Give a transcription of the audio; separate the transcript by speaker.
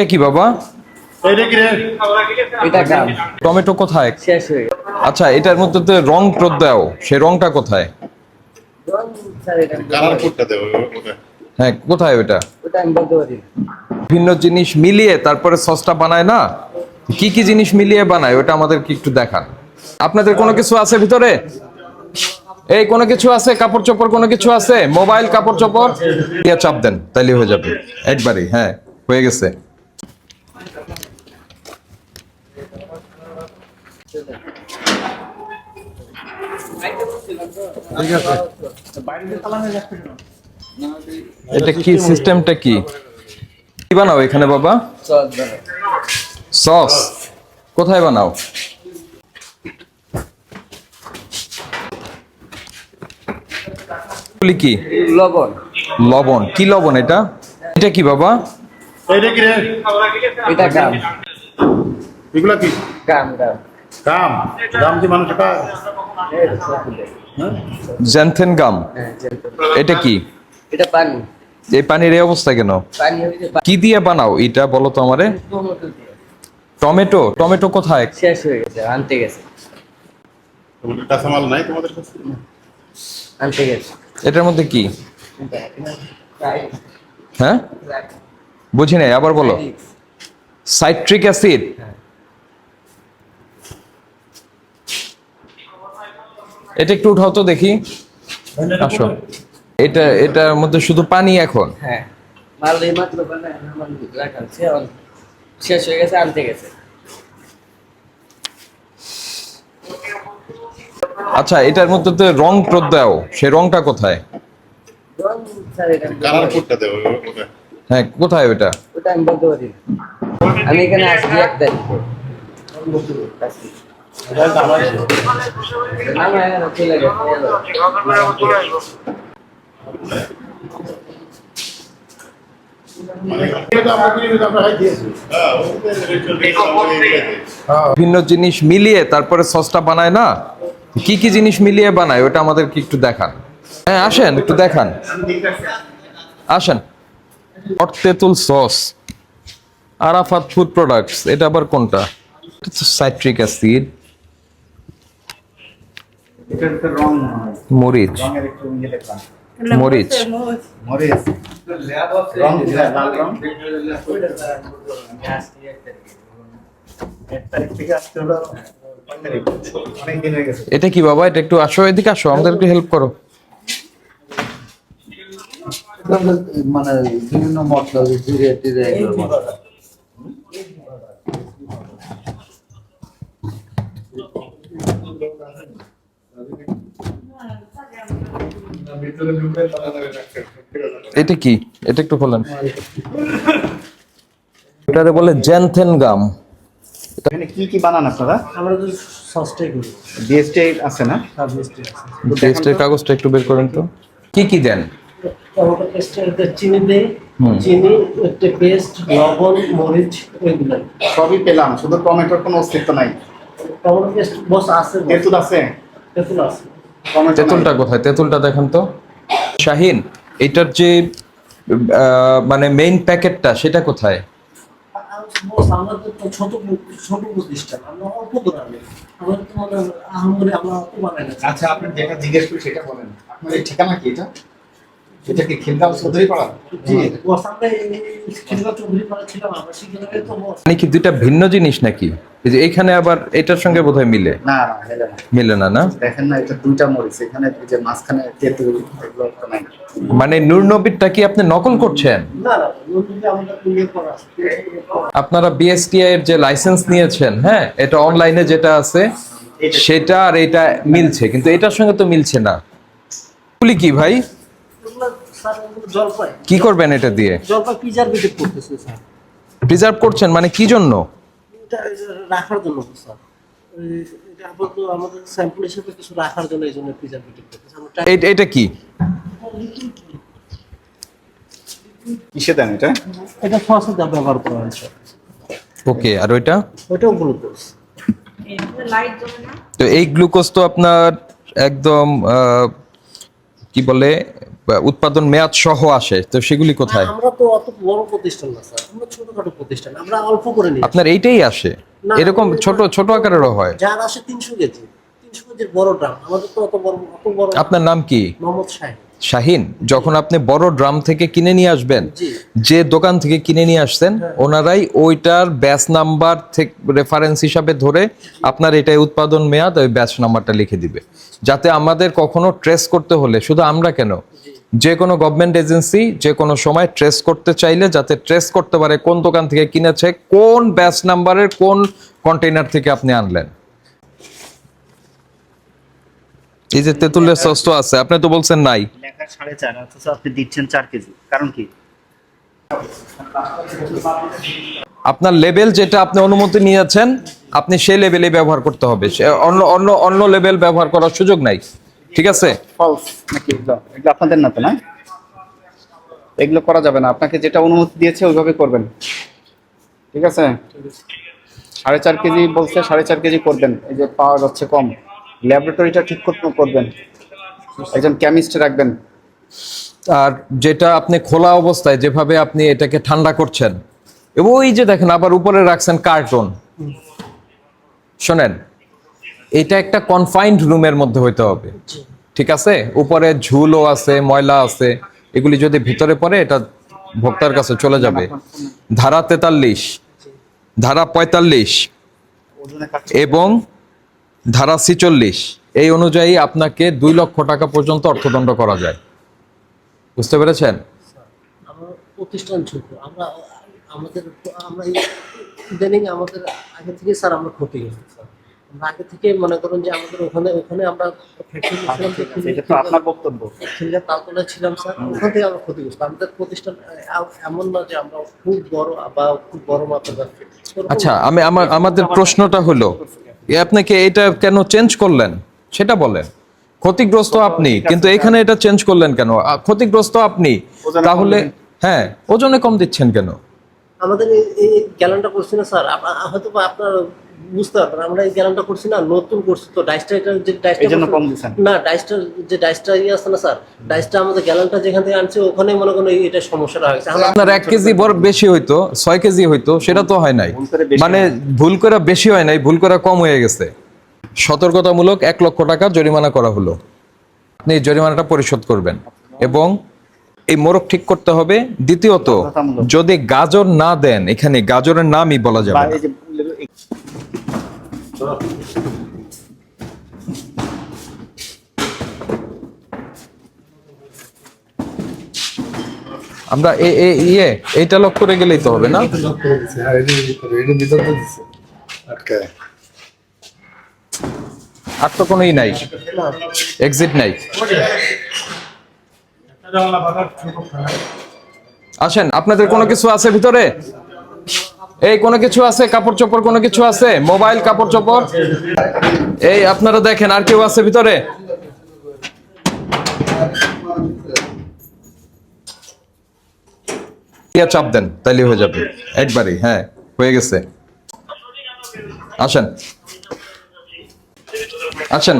Speaker 1: এটা কি বাবা? টমেটো কোথায়? আচ্ছা এটার মধ্যে তো রং প্রদাও সে রংটা কোথায়? হ্যাঁ কোথায় ওটা। ভিন্ন জিনিস মিলিয়ে তারপরে সসটা বানায় না? কি কি জিনিস মিলিয়ে বানায় ওটা আমাদেরকে একটু দেখান। আপনাদের কোনো কিছু আছে ভিতরে? এই কোনো কিছু আছে? কাপড় চোপড় কোনো কিছু আছে? মোবাইল কাপড় চোপড়? দিয়ে চাপ দেন তাইলে হয়ে যাবে। একবারই হ্যাঁ হয়ে গেছে। এটা কি? সিস্টেমটা কি? কি বানাও এখানে বাবা? সস কোথায় বানাও? কি?
Speaker 2: লবণ।
Speaker 1: লবণ। কি লবণ এটা? এটা কি বাবা?
Speaker 3: এটা কি রে
Speaker 2: এটা গাম
Speaker 3: এগুলা কি?
Speaker 2: গাম গাম।
Speaker 3: মানুষ
Speaker 2: দিলে।
Speaker 3: হ্যাঁ?
Speaker 1: জ্যানথেন গাম।
Speaker 2: হ্যাঁ,
Speaker 1: এটা কি?
Speaker 2: এটা পানি।
Speaker 1: এই পানির এই অবস্থা কেন? কি দিয়ে বানাও? এটা বলো তো আমারে।
Speaker 2: Tomato
Speaker 1: tomato? কোথায়?
Speaker 2: শেষ হয়ে গেছে আনতে গেছে।
Speaker 3: কাঁচামাল নাই তোমাদের কাছে?
Speaker 2: আনতে গেছে।
Speaker 1: এটার মধ্যে কি? হ্যাঁ? বুঝি নাই আবার বলো। সাইট্রিক অ্যাসিড এটা একটু উঠাও তো দেখি। আসো। এটা এটার মধ্যে শুধু পানি এখন?
Speaker 2: হ্যাঁ। মাল এই মাত্র বানায় আমার রাখা সে অন- শেষ হয়ে গেছে আনতে গেছে।
Speaker 1: আচ্ছা এটার মধ্যে তো রং প্রদাও সে রংটা কোথায়?
Speaker 3: কালার কোডটা
Speaker 1: হ্যাঁ কোথায় ওটা
Speaker 2: ওটা আমি বলতে পারি। আমি এখানে আসছি এক তারিখ।
Speaker 1: ভিন্ন জিনিস মিলিয়ে তারপরে সসটা বানায় না? কি কি জিনিস মিলিয়ে বানায়? ওটা আমাদেরকে একটু দেখান। হ্যাঁ আসেন, একটু দেখান। আসেন। হট তেঁতুল সস। আরাফাত ফুড প্রোডাক্টস এটা আবার কোনটা? সাইট্রিক অ্যাসিড
Speaker 4: রং মনে হয়।
Speaker 1: মরিচ
Speaker 4: রঙের একটু ইয়ে লেখা।
Speaker 1: মরিচ।
Speaker 4: রং লাল রং? হয়ে।
Speaker 1: এটা কি বাবা এটা একটু আসো এদিকে আসো আমাদের একটু হেল্প করো
Speaker 4: মানে বিভিন্ন মশলা জিরে টিরে
Speaker 1: এটা কি? এটা একটু বলেন। এটারে বলে জ্যানথেন গাম।
Speaker 4: এখানে কি কি বানান আপনারা?
Speaker 5: আমরা তো সসটাই করি।
Speaker 4: বিএসটি আছে না?
Speaker 5: সব মিষ্টি আছে।
Speaker 1: টেস্টের কাগজটা একটু বের করেন তো। কি কি দেন?
Speaker 5: টমেটো চিনি দেই। চিনি একটা পেস্ট লবণ মরিচ
Speaker 4: সবই পেলাম শুধু টমেটোর কোনো অস্তিত্ব নাই।
Speaker 5: টমেটো পেস্ট বস আছে
Speaker 4: তেঁতুল আছে?
Speaker 5: তেঁতুল আছে।
Speaker 1: তেঁতুলটা কোথায়? তেঁতুলটা দেখেন তো। শাহিন, এটার যে মানে মেইন প্যাকেটটা সেটা কোথায়?
Speaker 4: আচ্ছা আপনি যেটা জিজ্ঞেস করি সেটা বলেন। আপনার ঠিকানা কি এটা? এটা কি খিলগাঁও চৌধুরী পাড়া
Speaker 1: মানে কি দুইটা ভিন্ন জিনিস নাকি? এই যে এখানে আবার এটার সঙ্গে বোধহয় মিলে?
Speaker 4: না না হেলে না।
Speaker 1: মিলে না না?
Speaker 4: দেখেন না এটা দুইটা মরিচ এখানে যে মাঝখানে তেঁতুল
Speaker 1: মানে নূর নবীরটা কি আপনি নকল করছেন? আপনারা বিএসটিআই এর যে লাইসেন্স নিয়েছেন হ্যাঁ এটা অনলাইনে যেটা আছে সেটা আর এটা মিলছে কিন্তু এটার সঙ্গে তো মিলছে না। এগুলি কি ভাই
Speaker 5: এগুলো স্যার এগুলো জলপাই
Speaker 1: কি করবেন এটা দিয়ে? প্রিজার্ভ করছেন মানে কি জন্য?
Speaker 5: রাখার জন্য স্যার। এটা আপাতত আমাদের স্যাম্পল হিসেবে কিছু রাখার জন্য এই জন্য প্রিজারভেটিভ করতেছে আমরা try-
Speaker 1: এই- এটা কি?
Speaker 4: কিসে দেন এটা?
Speaker 5: এটা ফসল যা ব্যবহার করা হয়েছে
Speaker 1: ওকে আর ওইটা?
Speaker 5: ওইটাও গ্লুকোজ।
Speaker 1: তো এই গ্লুকোজ তো আপনার একদম কি বলে উৎপাদন মেয়াদ সহ আসে তো সেগুলি কোথায়?
Speaker 5: আমরা তো অত বড় প্রতিষ্ঠান না স্যার। আমরা ছোটখাটো প্রতিষ্ঠান আমরা অল্প করে নিই।
Speaker 1: আপনার এইটাই আসে? এরকম ছোট ছোট আকারেরও হয়?
Speaker 5: যার আসে তিনশো কেজি। তিনশো কেজির বড় ড্রাম। আমাদের তো অত বড় অত বড়
Speaker 1: আপনার নাম কি?
Speaker 5: মোহাম্মদ শাহিন।
Speaker 1: শাহিন যখন আপনি বড় ড্রাম থেকে কিনে নিয়ে আসবেন যে দোকান থেকে কিনে নিয়ে আসছেন ওনারাই ওইটার ব্যাচ নাম্বার থেকে রেফারেন্স হিসাবে ধরে আপনার এটাই উৎপাদন মেয়াদ ওই ব্যাচ নাম্বারটা লিখে দিবে। যাতে আমাদের কখনো ট্রেস করতে হলে শুধু আমরা কেন? যে কোনো গভর্নমেন্ট এজেন্সি যে কোনো সময় ট্রেস করতে চাইলে যাতে ট্রেস করতে পারে কোন দোকান থেকে কিনেছে কোন ব্যাচ নাম্বারের কোন কন্টেইনার থেকে আপনি আনলেন। এই যে তেঁতুলের সস তো আছে আপনি তো বলছেন নাই।
Speaker 6: লেখা সাড়ে চার অথচ আপনি দিচ্ছেন চার কেজি। কারণ কি?
Speaker 1: আপনার লেভেল যেটা আপনি অনুমতি নিয়েছেন আপনি সেই লেভেলে ব্যবহার করতে হবে। অন্য অন্য অন্য লেভেল ব্যবহার করার সুযোগ নাই। ঠিক আছে?
Speaker 6: ফলস নাকি? এগুলো আপনাদের না তো না? এগুলো করা যাবে না। আপনাকে যেটা অনুমতি দিয়েছে ওইভাবে করবেন। ঠিক আছে? সাড়ে চার কেজি বলছে সাড়ে চার কেজি করবেন। এই যে পাওয়া যাচ্ছে কম। ল্যাবরেটরিটা ঠিক করবেন। একজন কেমিস্ট রাখবেন।
Speaker 1: আর যেটা আপনি খোলা অবস্থায় যেভাবে আপনি এটাকে ঠান্ডা করছেন এবং ওই যে দেখেন আবার উপরে রাখছেন কার্টন। শোনেন এটা একটা কনফাইন্ড রুমের মধ্যে হইতে হবে। ঠিক আছে? উপরে ঝুলও আছে ময়লা আছে এগুলি যদি ভিতরে পড়ে এটা ভোক্তার কাছে চলে যাবে। ধারা তেতাল্লিশ ধারা পঁয়তাল্লিশ এবং ধারা ছিচল্লিশ এই অনুযায়ী আপনাকে দুই লক্ষ টাকা পর্যন্ত অর্থদণ্ড করা যায়। বুঝতে পেরেছেন?
Speaker 5: প্রতিষ্ঠান ছোট আমরা আমাদের আমরা ইদানিং আমাদের আগে থেকে স্যার আমরা ক্ষতি গেছি আমরা আগে থেকে মনে করুন যে আমাদের ওখানে ওখানে আমরা
Speaker 6: এটা তো আপনার বক্তব্য।
Speaker 5: তালতলায় ছিলাম স্যার। ওখান থেকে আমরা ক্ষতিগ্রস্ত আমাদের প্রতিষ্ঠান এমন না যে আমরা খুব বড় বা খুব বড়
Speaker 1: আচ্ছা আমি আমার আমাদের প্রশ্নটা হলো আপনাকে এটা কেন চেঞ্জ করলেন? সেটা বলেন। ক্ষতিগ্রস্ত আপনি কিন্তু এখানে এটা চেঞ্জ করলেন কেন? ক্ষতিগ্রস্ত আপনি তাহলে। হ্যাঁ ওজনে কম দিচ্ছেন কেন?
Speaker 5: আমাদের এই- গ্যালনটা করছি না স্যার। হয়তো বা আপনার বুঝতে পারবেন আমরা এই করছি না নতুন করছি। তো ডাইসটা এটা যে ডাইসটা
Speaker 6: এই কম দিছেন।
Speaker 5: না ডাইসটা যে ডাইসটা ইয়ে আছে না স্যার ডাইসটা আমাদের গ্যালানটা যেখান থেকে আনছে ওখানে মনে করেন এটা সমস্যাটা হয়েছে
Speaker 1: আপনার এক কেজি বড় বেশি হইতো ছয় কেজি হইতো সেটা তো হয় নাই।
Speaker 6: ভুল করে বেশি
Speaker 1: মানে ভুল করে বেশি হয় নাই ভুল করে কম হয়ে গেছে। সতর্কতামূলক এক লক্ষ টাকা জরিমানা করা হলো। আপনি এই জরিমানাটা পরিশোধ করবেন। এবং এই মোরগ ঠিক করতে হবে। দ্বিতীয়ত যদি গাজর না দেন এখানে গাজরের নামই বলা যাবে আমরা এ- এ- ইয়ে এইটা লক করে গেলেই তো হবে না?
Speaker 3: লক করে দিছে হ্যাঁ ভিতরে ভিতরে তো দিছে।
Speaker 1: আর তো কোনোই নাই। এক্সিট নাই। আসেন আপনাদের কোনো কিছু আছে ভিতরে? এই কোনো কিছু আছে? কাপড় চোপড় কোনো কিছু আছে? মোবাইল, কাপড় চোপড়? এই আপনারা দেখেন, আর কেউ আছে ভিতরে? চাপ দেন, তাইলে হয়ে যাবে। একবারই হ্যাঁ হয়ে গেছে। আসেন। আসেন।